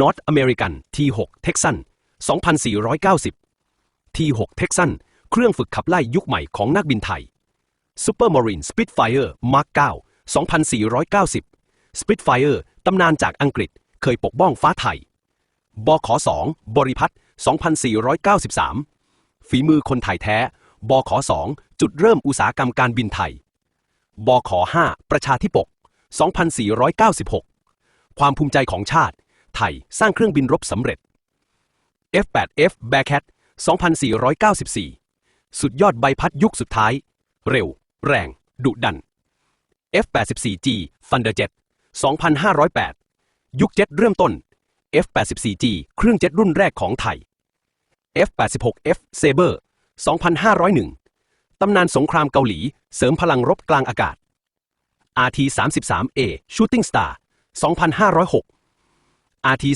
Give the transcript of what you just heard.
North American T6 Texan 2490 T6 Texan เครื่องฝึกขับไล่ยุคใหม่ของนักบินไทย Supermarine Spitfire Mark 9 2490 Spitfire ตำนานจากอังกฤษเคยปกป้องฟ้าไทย บข2บริพัตร2493 ฝีมือคนไทยแท้ บข2จุดเริ่มอุตสาหกรรมการบินไทย บข5ประชาธิปก 2496 ความภูมิใจของชาติ ไทย สร้างเครื่องบินรบสำเร็จ F8F Bearcat 2494 สุดยอดใบพัดยุคสุดท้าย เร็ว แรง ดุดัน F84G Thunderjet 2508 ยุคเจ็ตเริ่มต้น F84G เครื่องเจ็ตรุ่นแรกของไทย F86F Saber 2501 ตำนานสงครามเกาหลี เสริมพลังรบกลางอากาศ RT33A Shooting Star 2506 อาทิ